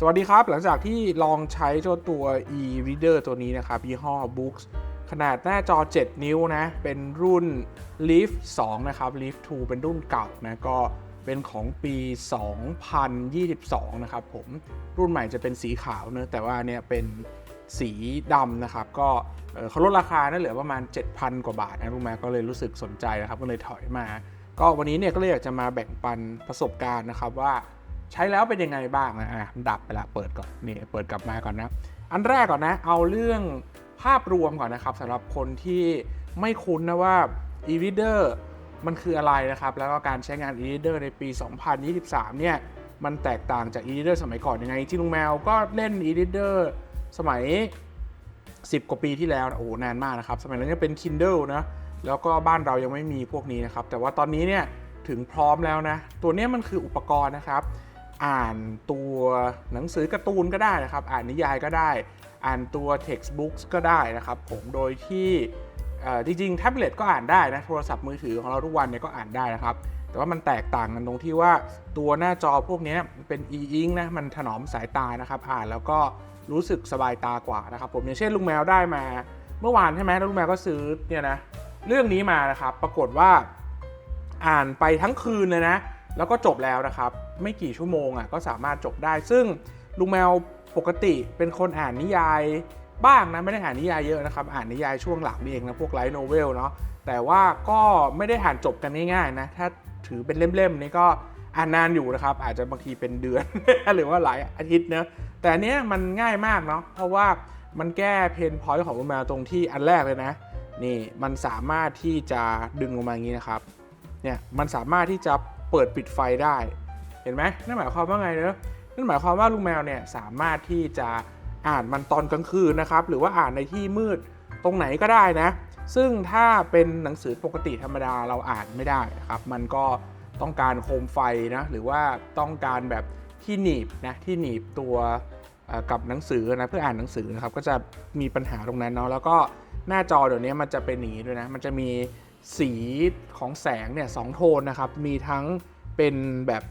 สวัสดีครับ หลังจากที่ลองใช้เจ้าตัว e-reader ตัวนี้นะครับยี่ห้อ Books ขนาดหน้าจอ 7 นิ้วนะ เป็นรุ่น Leaf 2 นะครับ Leaf 2 เป็นรุ่นเก่านะก็เป็นของปี 2022 นะครับผม รุ่นใหม่จะเป็นสีขาวเนอะแต่ว่าเนี่ยเป็นสีดำนะครับ ก็เอ่อเขาลดราคานะเหลือประมาณ 7,000 กว่าบาทนะรู้ไหมก็เลยรู้สึกสนใจนะครับ ก็เลยถอยมา ก็วันนี้เนี่ยก็เลยอยากจะมาแบ่งปันประสบการณ์นะครับว่า ใช้แล้วเป็นยังไงบ้างนะอะดับไปละเปิดก่อนนี่เปิดกลับมาก่อนนะอันแรกก่อนนะ เอาเรื่องภาพรวมก่อนนะครับสำหรับคนที่ไม่คุ้นนะว่า e-reader มันคืออะไรนะครับ แล้วก็การใช้งาน e-reader ในปี 2023 เนี่ย มันแตกต่างจาก e-reader สมัยก่อนยังไงจริงลุงแมวก็เล่น e-reader สมัย 10 กว่าปีที่แล้วนะโอ้โห นานมากนะครับ สมัยนั้นยังเป็น Kindle นะ แล้วก็บ้านเรายังไม่มีพวกนี้นะครับ แต่ว่าตอนนี้เนี่ย ถึงพร้อมแล้วนะ ตัวนี้มันคืออุปกรณ์นะครับ อ่านตัวหนังสือการ์ตูนก็ได้นะครับ อ่านนิยายก็ได้ อ่านตัว textbooks ก็ได้นะครับผมโดยที่จริงๆแท็บเล็ตก็อ่านได้นะโทรศัพท์มือถือของเราทุกวันเนี่ยก็อ่านได้นะครับ แต่ว่ามันแตกต่างกันตรงที่ว่าตัวหน้าจอพวกนี้เป็น e-ink นะมันถนอมสายตานะครับ อ่านแล้วก็รู้สึกสบายตากว่านะครับ ผมอย่างเช่นลุงแมวได้มา เมื่อวานใช่ไหมแล้วลุงแมวก็ซื้อเนี่ยนะเรื่องนี้มานะครับ ปรากฏว่า อ่านไปทั้งคืนเลยนะ แล้วก็จบแล้วนะครับ ไม่กี่ชั่วโมงอะก็สามารถจบได้ ซึ่งลุงแมวปกติเป็นคนอ่านนิยายบ้างนะไม่ได้อ่านนิยายเยอะนะครับ อ่านนิยายช่วงหลังนี่เองนะพวกไลท์โนเวลเนาะแต่ว่าก็ไม่ได้อ่านจบกันง่ายๆนะถ้าถือเป็นเล่มๆนี่ก็อ่านนานอยู่นะครับ อาจจะบางทีเป็นเดือน หรือว่าหลายอาทิตย์เนะแต่เนี้ยมันง่ายมากเนาะเพราะว่ามันแก้เพนพอยต์ของลุงแมวตรงที่อันแรกเลยนะนี่มันสามารถที่จะดึงลงมาอย่างนี้นะครับเนี่ยมันสามารถที่จะ เปิดปิดไฟได้ เห็นไหมนั่นหมายความว่าไงเนอะนั่นหมายความว่าลุงแมวเนี่ยสามารถที่จะอ่านมันตอนกลางคืนนะครับ หรือว่าอ่านในที่มืดตรงไหนก็ได้นะ ซึ่งถ้าเป็นหนังสือปกติธรรมดาเราอ่านไม่ได้นะครับ มันก็ต้องการโคมไฟนะ หรือว่าต้องการแบบที่หนีบนะ ที่หนีบตัวกับหนังสือนะเพื่ออ่านหนังสือนะครับ ก็จะมีปัญหาตรงนั้นเนาะ แล้วก็หน้าจอเดี๋ยวนี้มันจะเป็นอย่างนี้ด้วยนะ มันจะมี สีของแสงเนี่ยสองโทนนะครับ มีทั้งเป็นแบบ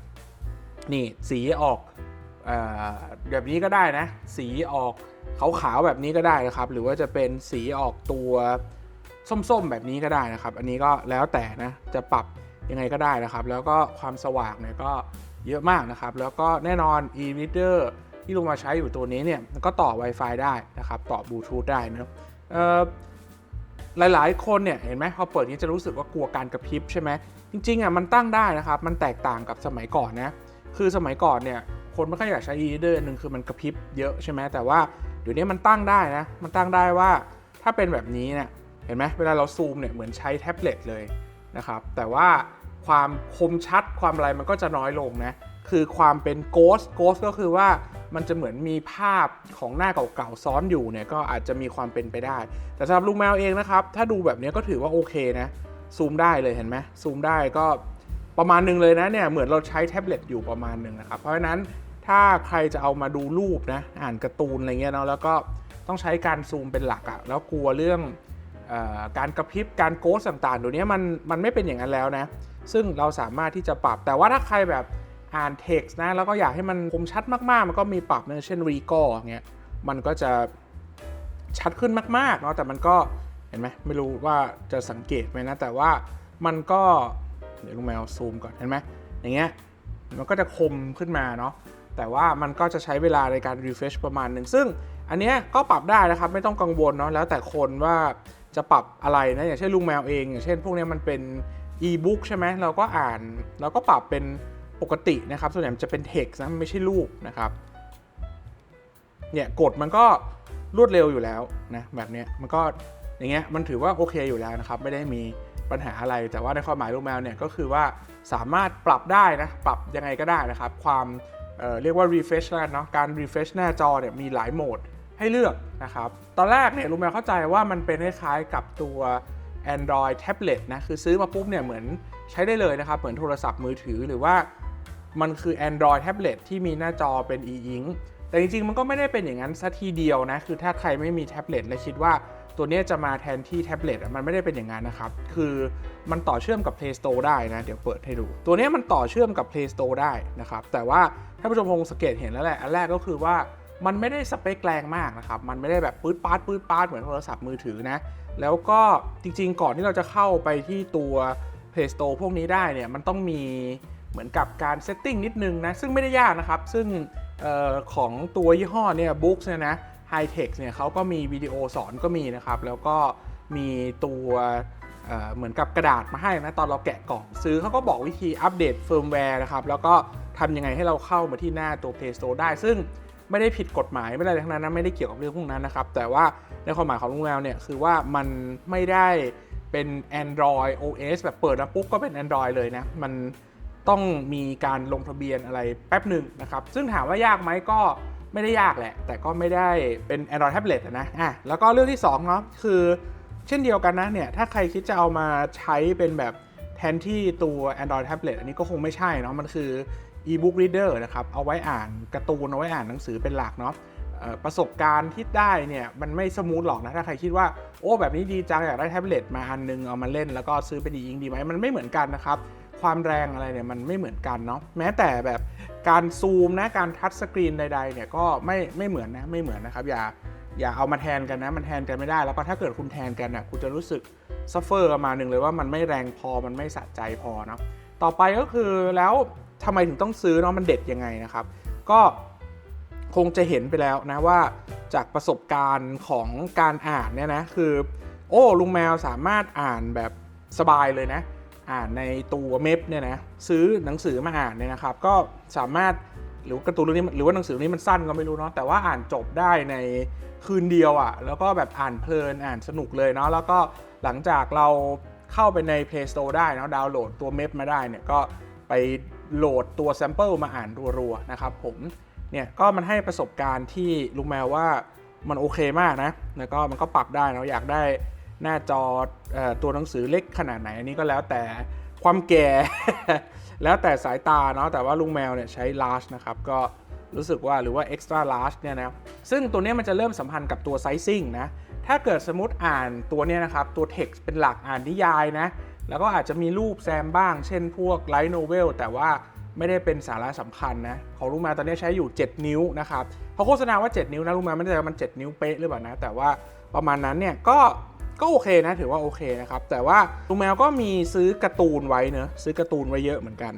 นี่สีออกอแบบนี้ก็ได้นะ สีออกขาวๆแบบนี้ก็ได้นะครับ หรือว่าจะเป็นสีออกตัวส้มๆแบบนี้ก็ได้นะครับ อันนี้ก็แล้วแต่นะ จะปรับยังไงก็ได้นะครับ แล้วก็ความสว่างเนี่ยก็เยอะมากนะครับ แล้วก็แน่นอน e-reader ที่ลงมาใช้อยู่ตัวนี้เนี่ยก็ต่อ Wi-Fi ได้นะครับ ต่อบลูทูธได้นะ หลาย ๆ คนเนี่ยเห็นไหมพอเปิดนี้จะรู้สึกว่ากลัวการกระพริบใช่ไหมจริงๆอะมันตั้งได้นะครับ มันแตกต่างกับสมัยก่อนนะคือสมัยก่อนเนี่ยคนไม่ค่อยอยากใช้ e-reader หนึ่งคือมันกระพริบเยอะใช่ไหมแต่ว่าเดี๋ยวนี้มันตั้งได้นะมันตั้งได้ว่าถ้าเป็นแบบนี้เนี่ยเห็นไหมเวลาเราซูมเนี่ยเหมือนใช้แท็บเล็ตเลยนะครับแต่ว่าความคมชัดความอะไรมันก็จะน้อยลงนะ คือความเป็นโกสโกสก็คือว่ามันจะเหมือนมีภาพของหน้าเก่าๆซ้อนอยู่เนี่ยก็อาจจะมีความเป็นไปได้ แต่สำหรับลุงแมวเองนะครับ ถ้าดูแบบนี้ก็ถือว่าโอเคนะซูมได้เลยเห็นไหมซูมได้ก็ประมาณนึงเลยนะเนี่ยเหมือนเราใช้แท็บเล็ตอยู่ประมาณนึงนะครับเพราะฉะนั้นถ้าใครจะเอามาดูรูปนะอ่านการ์ตูนอะไรเงี้ยเนาะแล้วก็ต้องใช้การซูมเป็นหลักอะแล้วกลัวเรื่องออการกระพริบการโกสต่างๆเดี๋ยวนี้มันมันไม่เป็นอย่างนั้นแล้วนะซึ่งเราสามารถที่จะปรับแต่ว่าถ้าใครแบบ อ่าน text นะแล้วก็อยากให้มันคมชัดมากๆ มันก็มีปรับนะเช่น recall เงี้ยมันก็จะชัดขึ้นมากๆเนาะแต่มันก็เห็นไหมไม่รู้ว่าจะสังเกตไหมนะแต่ว่ามันก็เดี๋ยวลุงแมวซูมก่อนเห็นไหมอย่างเงี้ยมันก็จะคมขึ้นมาเนาะแต่ว่ามันก็จะใช้เวลาในการ refresh ประมาณหนึ่งซึ่งอันเนี้ยก็ปรับได้นะครับไม่ต้องกังวลเนาะแล้วแต่คนว่าจะปรับอะไรนะอย่างเช่นลุงแมวเอง อย่างเช่นพวกนี้มันเป็น e-book ใช่ไหมเราก็อ่านเราก็ปรับเป็น ปกตินะครับ ส่วนใหญ่มันจะเป็น text นะมันไม่ใช่รูปนะครับ เนี่ยกดมันก็รวดเร็วอยู่แล้วนะแบบเนี้ยมันก็อย่างเงี้ยมันถือว่าโอเคอยู่แล้วนะครับ ไม่ได้มีปัญหาอะไร แต่ว่าในความหมายลูกแมวเนี่ยก็คือว่าสามารถปรับได้นะปรับยังไงก็ได้นะครับ ความเเรียกว่า refresh แล้วกันเนาะการ refresh หน้าจอเนี่ยมีหลายโหมดให้เลือกนะครับ ตอนแรกเนี่ยลูกแมวเข้าใจว่ามันเป็นคล้ายๆกับตัว Android tablet นะคือซื้อมาปุ๊บเนี่ยเหมือนใช้ได้เลยนะครับ เหมือนโทรศัพท์มือถือหรือว่า มันคือ Android tablet ที่มีหน้าจอเป็น e-ink แต่จริงๆ มันก็ไม่ได้เป็นอย่างนั้นซะทีเดียวนะ คือถ้าใครไม่มีแท็บเล็ตและคิดว่าตัวนี้จะมาแทนที่แท็บเล็ตมันไม่ได้เป็นอย่างนั้นนะครับ คือมันต่อเชื่อมกับ Play Store ได้นะ เดี๋ยวเปิดให้ดู ตัวนี้มันต่อเชื่อมกับ Play Store ได้นะครับ แต่ว่าท่านผู้ชมคงสังเกตเห็นแล้วแหละ อันแรกก็คือว่ามันไม่ได้สเปคแรงมากนะครับ มันไม่ได้แบบปื๊ดปาดปื๊ดปาดเหมือนโทรศัพท์มือถือนะ แล้วก็จริงๆ ก่อนที่เราจะเข้าไปที่ตัว Play Store พวกนี้ได้เนี่ย มันต้องมี เหมือนกับการเซตติ้งนิดนึงนะ ซึ่งไม่ได้ยากนะครับ ซึ่งออของตัวยี่ห้อเนี่ย Books เนี่ยนะ High Tech เนี่ยเขาก็มีวิดีโอสอนก็มีนะครับ แล้วก็มีตัวเเหมือนกับกระดาษมาให้นะ ตอนเราแกะกล่องซื้อเขาก็บอกวิธีอัปเดตเฟิร์มแวร์นะครับ แล้วก็ทำยังไงให้เราเข้ามาที่หน้าตัว Play Store ได้ ซึ่งไม่ได้ผิดกฎหมายไม่ได้ทั้งนั้นนะไม่ได้เกี่ยวกับเรื่องพวกนั้นนะครับ แต่ว่าในความหมายของลุงแมวเนี่ยคือว่ามันไม่ได้เป็น Android OS แบบเปิดมาปุ๊บก็เป็น Android เลยนะ มัน ต้องมีการลงทะเบียนอะไรแป๊บหนึ่งนะครับ ซึ่งถามว่ายากไหมก็ไม่ได้ยากแหละ แต่ก็ไม่ได้เป็น Android Tablet นะอะแล้วก็เรื่องที่2เนาะคือเช่นเดียวกันนะเนี่ยถ้าใครคิดจะเอามาใช้เป็นแบบแทนที่ตัว Android Tablet อันนี้ก็คงไม่ใช่เนาะมันคือ e-book reader นะครับเอาไว้อ่านการ์ตูนเอาไว้อ่านหนังสือเป็นหลักเนาะประสบการณ์ที่ได้เนี่ยมันไม่สมูทหรอกนะ ถ้าใครคิดว่าโอ้แบบนี้ดีจังอยากได้แท็บเล็ตมาอันนึงเอามาเล่นแล้วก็ซื้อเป็นยิงดีไหมมันไม่เหมือนกันนะครับ ความแรงอะไรเนี่ยมันไม่เหมือนกันเนาะแม้แต่แบบการซูมนะการทัชสกรีนใดๆเนี่ยก็ไม่ไม่เหมือนนะไม่เหมือนนะครับอย่าอย่าเอามาแทนกันนะมันแทนกันไม่ได้ แล้วก็ถ้าเกิดคุณแทนกันนะ่ะคุณจะรู้สึกซัฟเฟอร์มาหนึ่งเลยว่ามันไม่แรงพอมันไม่สะใจพอเนาะต่อไปก็คือแล้วทำไมถึงต้องซื้อเนาะมันเด็ดยังไงนะครับ ก็คงจะเห็นไปแล้วนะว่าจากประสบการณ์ของการอ่านเนี่ยนะคือ โอ้ลุงแมวสามารถอ่านแบบสบายเลยนะ อ่านในตัวเมพเนี่ยนะซื้อหนังสือมาอ่านเนี่ยนะครับ ก็สามารถหรือการ์ตูนเรื่องนี้หรือว่าหนังสือเรื่องนี้มันสั้นก็ไม่รู้เนาะแต่ว่าอ่านจบได้ในคืนเดียวอะ่ะแล้วก็แบบอ่านเพลินอ่านสนุกเลยเนาะแล้วก็หลังจากเราเข้าไปใน Play Store ได้เนาะดาวน์โหลดตัวเมพมาได้เนี่ยก็ไปโหลดตัวแซมเปิลมาอ่านรัวๆนะครับผมเนี่ยก็มันให้ประสบการณ์ที่ลุงแมวว่ามันโอเคมากนะแล้วก็มันก็ปรับได้เนาะอยากได้ หน้าจออตัวหนังสือเล็กขนาดไหนอันนี้ก็แล้วแต่ความแก่ แล้วแต่สายตาเนาะแต่ว่าลุงแมวเนี่ยใช้ large นะครับก็รู้สึกว่าหรือว่า extra large เนี่ยนะซึ่งตัวนี้มันจะเริ่มสัมพันธ์กับตัว sizing นะถ้าเกิดสมมติอ่านตัวนี้นะครับตัว text เป็นหลักอ่านนิยายนะแล้วก็อาจจะมีรูปแซมบ้าง เช่นพวก light novel แต่ว่าไม่ได้เป็นสาระสำคัญนะของลุงแมวตอนนี้ใช้อยู่ 7 นิ้วนะครับเขาโฆษณาว่า 7 นิ้วนะลุงแมวไม่แน่ใจว่ามัน 7 นิ้วเป๊ะหรือเปล่านะแต่ว่าประมาณนั้นเนี่ยก็ ก็โอเคนะถือว่าโอเคนะครับ แต่ว่าลุงแมวก็มีซื้อการ์ตูนไว้เนอะซื้อการ์ตูนไว้เยอะเหมือนกัน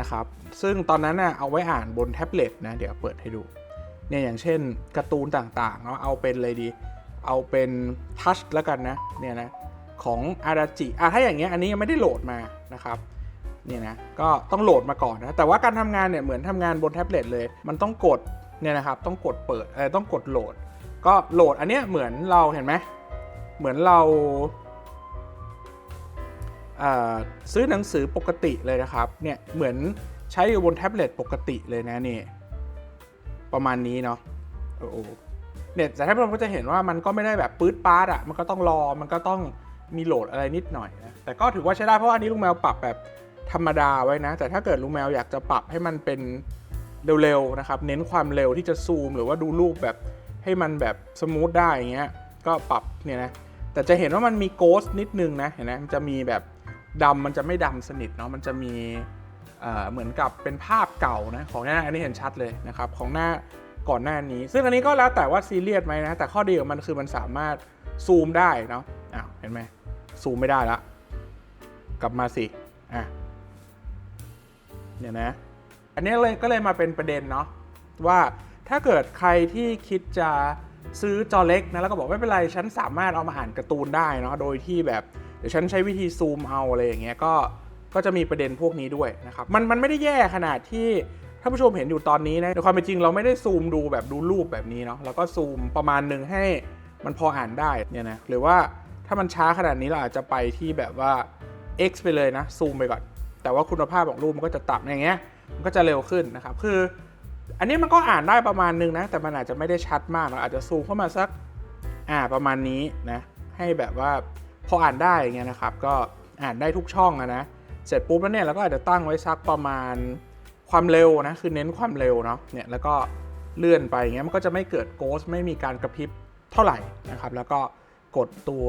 นะครับซึ่งตอนนั้นน่ะเอาไว้อ่านบนแท็บเล็ตนะเดี๋ยวเปิดให้ดูเนี่ยอย่างเช่นการ์ตูนต่างๆเนาะเอาเป็นเลยดี เอาเป็นทัชแล้วกันนะเนี่ยนะของอาราจิอะถ้าอย่างเงี้ยอันนี้ยังไม่ได้โหลดมานะครับเนี่ยนะก็ต้องโหลดมาก่อนนะแต่ว่าการทำงานเนี่ยเหมือนทำงานบนแท็บเล็ตเลย มันต้องกดเนี่ยนะครับต้องกดเปิดเออต้องกดโหลด ก็โหลดอันเนี้ยเหมือนเราเห็นไหม เหมือนเราเอ่อซื้อหนังสือปกติเลยนะครับ เนี่ย เหมือนใช้อยู่บนแท็บเล็ตปกติเลยนะนี่ ประมาณนี้เนาะโอ้โหเนี่ยแต่ท่านผู้ชมก็จะเห็นว่ามันก็ไม่ได้แบบปื๊ดปาร์ดอะมันก็ต้องรอ มันก็ต้องมีโหลดอะไรนิดหน่อยนะ แต่ก็ถือว่าใช้ได้เพราะว่าอันนี้ลุงแมวปรับแบบธรรมดาไว้นะ แต่ถ้าเกิดลุงแมวอยากจะปรับให้มันเป็นเร็วๆนะครับ เน้นความเร็วที่จะซูม หรือว่าดูรูปแบบให้มันแบบสมูทได้อย่างเงี้ย ก็ปรับเนี่ยนะ แต่จะเห็นว่ามันมีโกสนิดนึงนะเห็นไหมมันจะมีแบบดำมันจะไม่ดำสนิทเนาะมันจะมีเอ่อเหมือนกับเป็นภาพเก่านะของหน้าอันนี้เห็นชัดเลยนะครับของหน้าก่อนหน้านี้ ซึ่งอันนี้ก็แล้วแต่ว่าซีเรียสไหมนะ แต่ข้อดีของมันคือมันสามารถซูมได้เนาะอ้าวเห็นไหมซูมไม่ได้ละกลับมาสิอะเนี่ยนะ อันนี้เลยก็เลยมาเป็นประเด็นเนาะว่าถ้าเกิดใครที่คิดจะ ซื้อจอเล็กนะแล้วก็บอกไม่เป็นไรฉันสามารถเอามาอ่านการ์ตูนได้เนาะโดยที่แบบเดี๋ยวฉันใช้วิธีซูมเอาอะไรอย่างเงี้ยก็ก็จะมีประเด็นพวกนี้ด้วยนะครับมันมันไม่ได้แย่ขนาดที่ท่านผู้ชมเห็นอยู่ตอนนี้นะในความเป็นจริงเราไม่ได้ซูมดูแบบดูรูปแบบนี้เนาะแล้วก็ซูมประมาณหนึ่งให้มันพออ่านได้เนี่ยนะหรือว่าถ้ามันช้าขนาดนี้เราอาจจะไปที่แบบว่า X ไปเลยนะซูมไปก่อนแต่ว่าคุณภาพของรูปมันก็จะต่ำอย่างเงี้ยมันก็จะเร็วขึ้นนะครับคือ อันนี้มันก็อ่านได้ประมาณนึงนะ แต่มันอาจจะไม่ได้ชัดมากเราอาจจะซูมเข้ามาสักอ่าประมาณนี้นะ ให้แบบว่าพออ่านได้อย่างเงี้ยนะครับ ก็อ่านได้ทุกช่องนะ เสร็จปุ๊บแล้วเนี่ยเราก็อาจจะตั้งไว้สักประมาณความเร็วนะคือเน้นความเร็วเนาะเนี่ยแล้วก็เลื่อนไปอย่างเงี้ยมันก็จะไม่เกิดโกสไม่มีการกระพริบเท่าไหร่นะครับ แล้วก็กดตัว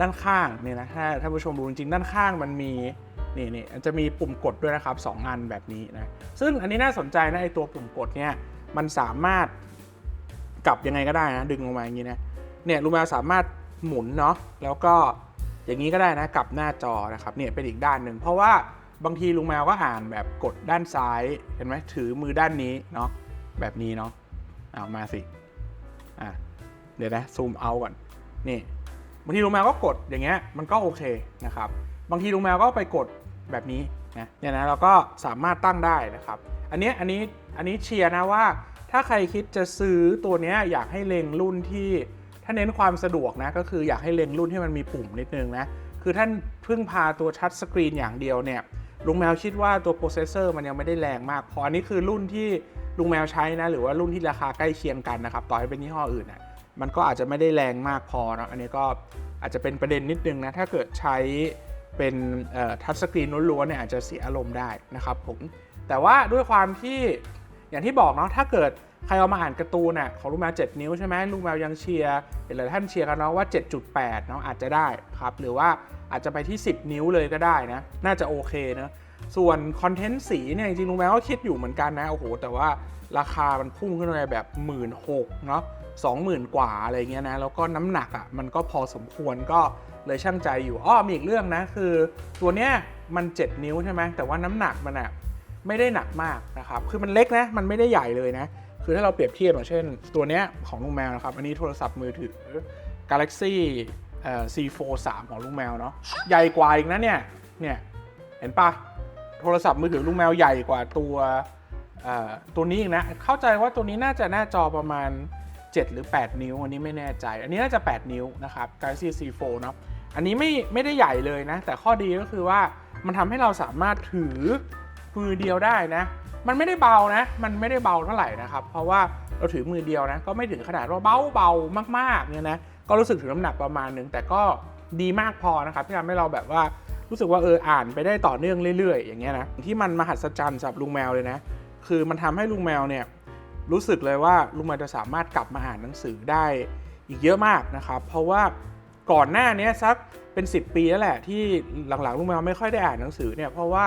ด้านข้างเนี่ยนะถ้าท่านผู้ชมดูจริงๆด้านข้างมันมี นี่นี่จะมีปุ่มกดด้วยนะครับสองอันแบบนี้นะซึ่งอันนี้น่าสนใจนะไอตัวปุ่มกดเนี่ยมันสามารถกลับยังไงก็ได้นะดึงลงมาอย่างนี้นะเนี่ยลูกแมวสามารถหมุนเนาะแล้วก็อย่างนี้ก็ได้นะกลับหน้าจอนะครับเนี่ยเป็นอีกด้านหนึ่งเพราะว่าบางทีลุงแมวก็อ่านแบบกดด้านซ้ายเห็นไหมถือมือด้านนี้เนาะแบบนี้เนาะเอามาสิอะเดี๋ยวนะซูมเอาก่อนนี่บางทีลุงแมวก็กดอย่างเงี้ยมันก็โอเคนะครับบางทีลุงแมวก็ไปกด แบบนี้นะเนี่ยนะเราก็สามารถตั้งได้นะครับ อันเนี้ยอันนี้อันนี้เชียร์นะว่า ถ้าใครคิดจะซื้อตัวเนี้ยอยากให้เล็งรุ่นที่ถ้าเน้นความสะดวกนะก็คืออยากให้เล็งรุ่นที่มันมีปุ่มนิดนึงนะคือท่านพึ่งพาตัวชัดสกรีนอย่างเดียวเนี่ยลุงแมวคิดว่าตัวโปรเซสเซอร์มันยังไม่ได้แรงมากพออันนี้คือรุ่นที่ลุงแมวใช้นะหรือว่ารุ่นที่ราคาใกล้เคียงกันนะครับต่อให้เป็นยี่ห้ออื่นนะมันก็อาจจะไม่ได้แรงมากพอเนะอันนี้ก็อาจจะเป็นประเด็นนิดนึงนะถ้าเกิดใช้ เป็นทัชสกรีนล้วนๆเนี่ยอาจจะเสียอารมณ์ได้นะครับผมแต่ว่าด้วยความที่อย่างที่บอกเนาะถ้าเกิดใครเอามาอ่านการ์ตูนน่ะของลูกแมว 7 นิ้วใช่ไหมลูกแมวยังเชียร์เห็นหลายท่านเชียร์กันเนาะว่า 7.8เนาะอาจจะได้ครับหรือว่าอาจจะไปที่ 10 นิ้วเลยก็ได้นะน่าจะโอเคเนะส่วนคอนเทนต์สีเนี่ยจริงๆลุงแมวก็คิดอยู่เหมือนกันนะโอ้โหแต่ว่าราคามันพุ่งขึ้นไปแบบ 1 6ื่นเนาะ20,000กว่าอะไรเงี้ยนะแล้วก็น้ำหนักอะมันก็พอสมควรก็ เลยช่างใจอยู่อ้อมีอีกเรื่องนะคือ ตัวเนี้ยมัน 7 นิ้วใช่ไหมแต่ว่าน้ำหนักมันอะไม่ได้หนักมากนะครับคือมันเล็กนะมันไม่ได้ใหญ่เลยนะ คือถ้าเราเปรียบเทียบอย่างเช่น ตัวเนี้ยของลุงแมวนะครับอันนี้โทรศัพท์มือถือ Galaxy เอ่อ C4 3 ของลุงแมวเนาะใหญ่กว่าอีกนะเนี่ยเนี่ยเห็นปะโทรศัพท์มือถือลุงแมวใหญ่กว่าตัวอ่อตัวนี้อีกนะ เข้าใจว่าตัวนี้น่าจะหน้าจอประมาณ 7 หรือ 8 นิ้ว อันนี้ไม่แน่ใจ อันนี้น่าจะ 8 นิ้วนะครับ Galaxy C4 เนาะ อันนี้ไม่ไม่ได้ใหญ่เลยนะ แต่ข้อดีก็คือว่ามันทำให้เราสามารถถือมือเดียวได้นะ มันไม่ได้เบานะ มันไม่ได้เบาเท่าไหร่นะครับ เพราะว่าเราถือมือเดียวนะ ก็ไม่ถึงขนาดว่าเบาเบามากๆเนี่ยนะ ก็รู้สึกถึงน้ำหนักประมาณหนึง แต่ก็ดีมากพอนะครับที่ทำให้เราแบบว่ารู้สึกว่าเอออ่านไปได้ต่อเนื่องเรื่อย ๆ อย่างเงี้ยนะที่มันมหัศจรรย์สำหรับลุงแมวเลยนะ คือมันทำให้ลุงแมวเนี่ยรู้สึกเลยว่าลุงแมวจะสามารถกลับมาอ่านหนังสือได้อีกเยอะมากนะครับ เพราะว่า ก่อนหน้านี้สักเป็น 10 ปีแล้วแหละ ที่หลังๆลุงแมวไม่ค่อยได้อ่านหนังสือเนี่ยเพราะว่า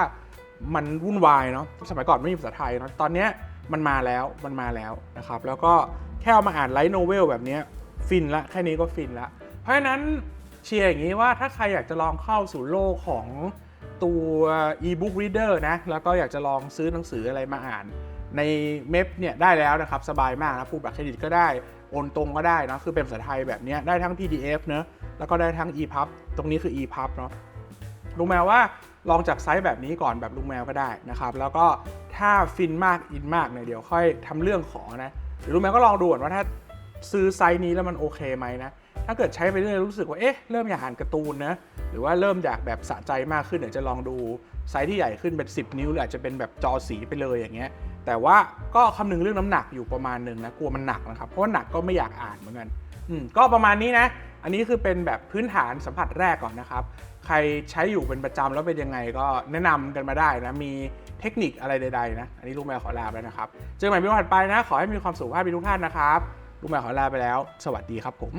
มันวุ่นวายเนาะสมัยก่อนไม่มีภาษาไทยเนาะตอนนี้มันมาแล้วมันมาแล้วนะครับ แล้วก็แค่เอามาอ่านไลท์โนเวลแบบนี้ฟินละแค่นี้ก็ฟินละเพราะฉะนั้นเชียร์อย่างนี้ว่าถ้าใครอยากจะลองเข้าสู่โลกของตัว e-book reader นะ แล้วก็อยากจะลองซื้อหนังสืออะไรมาอ่าน ในเมพเนี่ยได้แล้วนะครับ สบายมากนะพูบัตรเครดิตก็ได้ โอนตรงก็ได้นะ คือเป็นภาษาไทยแบบนี้ได้ทั้ง PDF เนะ แล้วก็ได้ทั้ง EPUB ตรงนี้คือ EPUB เนาะลุงแมวว่าลองจากไซส์แบบนี้ก่อนแบบลุงแมวก็ได้นะครับ แล้วก็ถ้าฟินมากอินมากเนี่ยเดี๋ยวค่อยทำเรื่องขอนะหรือลุงแมวก็ลองดูก่อนว่าถ้าซื้อไซส์นี้แล้วมันโอเคไหมนะถ้าเกิดใช้ไปเรื่อยรู้สึกว่าเอ๊ะเริ่มอยากอ่านการ์ตูนนะหรือว่าเริ่มอยากแบบสะใจมากขึ้นเดี๋ยวจะลองดูไซส์ที่ใหญ่ขึ้นเป็น 10 นิ้วหรืออาจจะเป็นแบบจอสีไปเลยอย่างเงี้ยแต่ว่าก็คำนึงเรื่องน้ำหนักอยู่ประมาณหนึ่งนะกลัวมันหนักนะครับเพราะว่าหนักก็ไม่อยากอ่านเหมือนกันอืมก็ประมาณนี้นะ อันนี้คือเป็นแบบพื้นฐานสัมผัสแรกก่อนนะครับ ใครใช้อยู่เป็นประจำแล้วเป็นยังไงก็แนะนำกันมาได้นะ มีเทคนิคอะไรใดๆนะ อันนี้ลูกแมวขอลาไปแล้วนะครับ เจอกันใหม่วิดีโอถัดไปนะ ขอให้มีความสุขภาพทุกท่านนะครับ ลูกแมวขอลาไปแล้ว สวัสดีครับผม